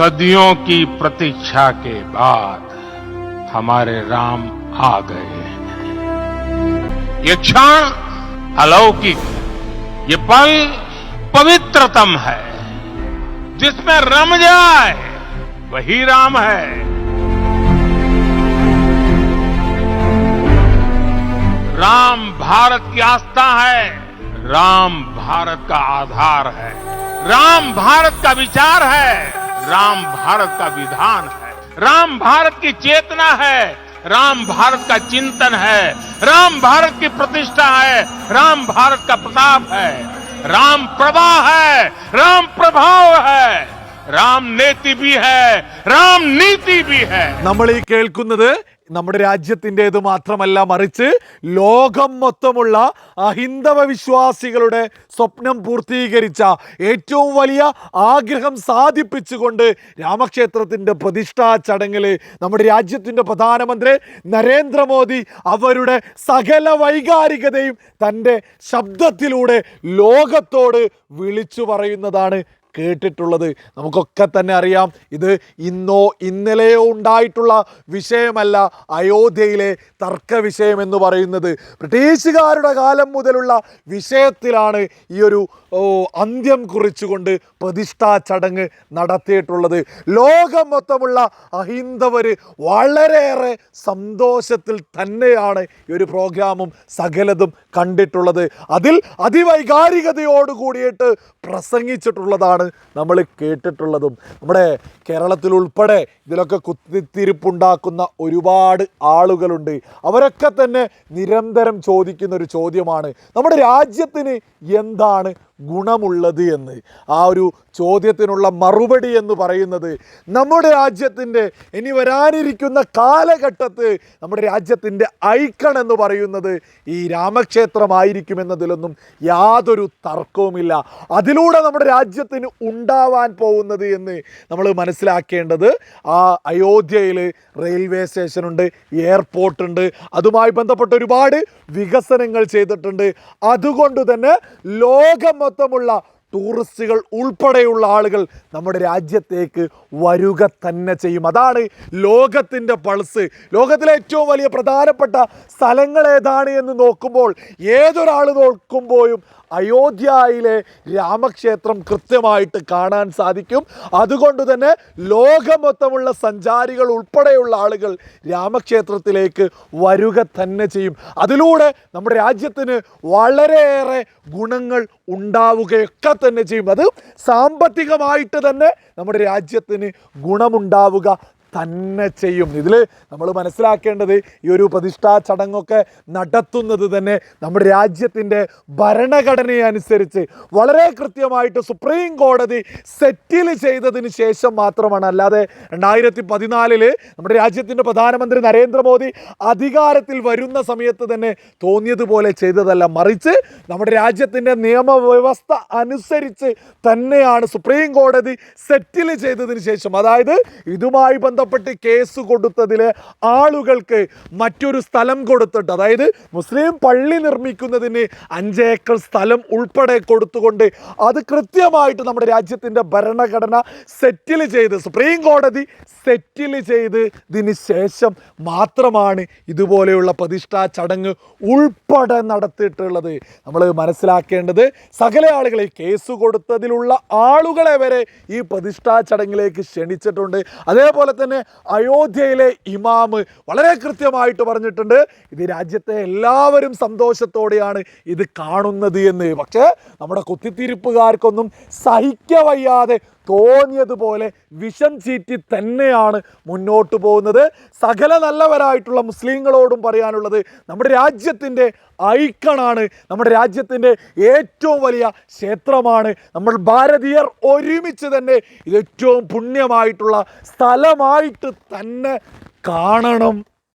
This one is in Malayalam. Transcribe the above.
सदियों की प्रतीक्षा के बाद हमारे राम आ गए हैं। ये क्षण अलौकिक, ये पल पवित्रतम है, जिसमें रम जाए, वही राम है। राम भारत की आस्था है, राम भारत का आधार है, राम भारत का विचार है। राम भारत का विधान है राम भारत की चेतना है राम भारत का चिंतन है राम भारत की प्रतिष्ठा है राम भारत का प्रताप है राम प्रवाह है राम प्रभाव है राम नेति भी है राम नीति भी है നമ്മൾ ഈ കേൾക്കുന്നത് നമ്മുടെ രാജ്യത്തിന്റേത് മാത്രമല്ല മറിച്ച് ലോകം മൊത്തമുള്ള അഹിന്ദവ വിശ്വാസികളുടെ സ്വപ്നം പൂർത്തീകരിച്ച ഏറ്റവും വലിയ ആഗ്രഹം സാധിപ്പിച്ചുകൊണ്ട് രാമക്ഷേത്രത്തിന്റെ പ്രതിഷ്ഠാ ചടങ്ങിൽ നമ്മുടെ രാജ്യത്തിന്റെ പ്രധാനമന്ത്രി നരേന്ദ്രമോദി അവരുടെ സകല വൈകാരികതയും തന്റെ ശബ്ദത്തിലൂടെ ലോകത്തോട് വിളിച്ചു പറയുന്നതാണ് കേട്ടിട്ടുള്ളത്. നമുക്കൊക്കെ തന്നെ അറിയാം. ഇത് ഇന്നോ ഇന്നലെയോ ഉണ്ടായിട്ടുള്ള വിഷയമല്ല അയോധ്യയിലെ തർക്ക വിഷയം എന്ന് പറയുന്നത്. ബ്രിട്ടീഷുകാരുടെ കാലം മുതലുള്ള വിഷയത്തിലാണ് ഈ ഒരു അന്ത്യം കുറിച്ചുകൊണ്ട് പ്രതിഷ്ഠാ ചടങ്ങ് നടത്തിയിട്ടുള്ളത്. ലോകം മൊത്തമുള്ള അഹിന്ദവർ വളരെയേറെ സന്തോഷത്തിൽ തന്നെയാണ് ഈ ഒരു പ്രോഗ്രാമും സകലതും കണ്ടിട്ടുള്ളത്. അതിൽ അതിവൈകാരികതയോട് കൂടിയിട്ട് പ്രസംഗിച്ചിട്ടുള്ളതാണ് നമ്മൾ കേട്ടിട്ടുള്ളതും. നമ്മുടെ കേരളത്തിൽ ഉൾപ്പെടെ ഇതിലൊക്കെ കുത്തിത്തിരിപ്പുണ്ടാക്കുന്ന ഒരുപാട് ആളുകളുണ്ട്. അവരൊക്കെ തന്നെ നിരന്തരം ചോദിക്കുന്ന ഒരു ചോദ്യമാണ് നമ്മുടെ രാജ്യത്തിന് എന്താണ് ഗുണമുള്ളത് എന്ന് ആ ഒരു ചോദ്യത്തിനുള്ള മറുപടി എന്ന് പറയുന്നത് നമ്മുടെ രാജ്യത്തിന്റെ ഇനി വരാനിരിക്കുന്ന കാലഘട്ടത്ത് നമ്മുടെ രാജ്യത്തിന്റെ ഐക്കൺ എന്ന് പറയുന്നത് ഈ രാമക്ഷേത്രമായിരിക്കുമെന്നതിലൊന്നും യാതൊരു തർക്കവുമില്ല. അതിലൂടെ നമ്മുടെ രാജ്യത്തിന് ഉണ്ടാവാൻ പോകുന്നത് എന്ന് നമ്മൾ മനസ്സിലാക്കേണ്ടത് ആ അയോധ്യയിൽ റെയിൽവേ സ്റ്റേഷനുണ്ട് എയർപോർട്ടുണ്ട് അതുമായി ബന്ധപ്പെട്ട ഒരുപാട് വികസനങ്ങൾ ചെയ്തിട്ടുണ്ട്. അതുകൊണ്ട് തന്നെ ലോകം മൊത്തമുള്ള ടൂറിസ്റ്റുകൾ ഉൾപ്പെടെയുള്ള ആളുകൾ നമ്മുടെ രാജ്യത്തേക്ക് വരുക തന്നെ ചെയ്യും. അതാണ് ലോകത്തിന്റെ പൾസ്. ലോകത്തിലെ ഏറ്റവും വലിയ പ്രധാനപ്പെട്ട സ്ഥലങ്ങൾ ഏതാണ് എന്ന് നോക്കുമ്പോൾ ഏതൊരാൾ നോക്കുമ്പോഴും അയോധ്യയിലെ രാമക്ഷേത്രം കൃത്യമായിട്ട് കാണാൻ സാധിക്കും. അതുകൊണ്ട് തന്നെ ലോകം മൊത്തമുള്ള സഞ്ചാരികൾ ഉൾപ്പെടെയുള്ള ആളുകൾ രാമക്ഷേത്രത്തിലേക്ക് വരിക തന്നെ ചെയ്യും. അതിലൂടെ നമ്മുടെ രാജ്യത്തിന് വളരെയേറെ ഗുണങ്ങൾ ഉണ്ടാവുകയൊക്കെ തന്നെ ചെയ്യും. അത് സാമ്പത്തികമായിട്ട് തന്നെ നമ്മുടെ രാജ്യത്തിന് ഗുണമുണ്ടാവുക തന്നെ ചെയ്യും. ഇതിൽ നമ്മൾ മനസ്സിലാക്കേണ്ടത് ഈ ഒരു പ്രതിഷ്ഠാ ചടങ്ങൊക്കെ നടത്തുന്നത് തന്നെ നമ്മുടെ രാജ്യത്തിന്റെ ഭരണഘടനയനുസരിച്ച് വളരെ കൃത്യമായിട്ട് സുപ്രീം കോടതി സെറ്റിൽ ചെയ്തതിന് ശേഷം മാത്രമാണ്. അല്ലാതെ രണ്ടായിരത്തി പതിനാലിൽ നമ്മുടെ രാജ്യത്തിന്റെ പ്രധാനമന്ത്രി നരേന്ദ്രമോദി അധികാരത്തിൽ വരുന്ന സമയത്ത് തന്നെ തോന്നിയതുപോലെ ചെയ്തതല്ല. മറിച്ച് നമ്മുടെ രാജ്യത്തിന്റെ നിയമവ്യവസ്ഥ അനുസരിച്ച് തന്നെയാണ് സുപ്രീം കോടതി സെറ്റിൽ ചെയ്തതിന് ശേഷം. അതായത് ഇതുമായി ബന്ധപ്പെട്ട് കേസ് കൊടുത്തതിൽ ആളുകൾക്ക് മറ്റൊരു സ്ഥലം കൊടുത്തിട്ട് അതായത് മുസ്ലിം പള്ളി നിർമ്മിക്കുന്നതിന് അഞ്ച് ഏക്കർ സ്ഥലം ഉൾപ്പെടെ കൊടുത്തുകൊണ്ട് അത് കൃത്യമായിട്ട് നമ്മുടെ രാജ്യത്തിന്റെ ഭരണഘടന സെറ്റിൽ ചെയ്ത് സുപ്രീം കോടതി സെറ്റിൽ ചെയ്തതിന് ശേഷം മാത്രമാണ് ഇതുപോലെയുള്ള പ്രതിഷ്ഠാ ചടങ്ങ് ഉൾപ്പെടെ നടത്തിയിട്ടുള്ളത്. നമ്മൾ മനസ്സിലാക്കേണ്ടത് സകല ആളുകളെ കേസ് കൊടുത്തതിലുള്ള ആളുകളെ വരെ ഈ പ്രതിഷ്ഠാ ചടങ്ങിലേക്ക് ക്ഷണിച്ചിട്ടുണ്ട്. അതേപോലെ തന്നെ അയോധ്യയിലെ ഇമാമ് വളരെ കൃത്യമായിട്ട് പറഞ്ഞിട്ടുണ്ട് ഇത് രാജ്യത്തെ എല്ലാവരും സന്തോഷത്തോടെയാണ് ഇത് കാണുന്നത് എന്ന്. പക്ഷേ നമ്മുടെ കുത്തിത്തിരിപ്പുകാർക്കൊന്നും സഹിക്കവയ്യാതെ തോന്നിയതുപോലെ വിഷം ചീറ്റി തന്നെയാണ് മുന്നോട്ട് പോകുന്നത്. സകല നല്ലവരായിട്ടുള്ള മുസ്ലിങ്ങളോടും പറയാനുള്ളത് നമ്മുടെ രാജ്യത്തിന്റെ ഐക്കണാണ്. നമ്മുടെ രാജ്യത്തിന്റെ ഏറ്റവും വലിയ ക്ഷേത്രമാണ്. നമ്മൾ ഭാരതീയർ ഒരുമിച്ച് തന്നെ ഇത് ഏറ്റവും പുണ്യമായിട്ടുള്ള സ്ഥലമായിട്ട് തന്നെ കാണണം.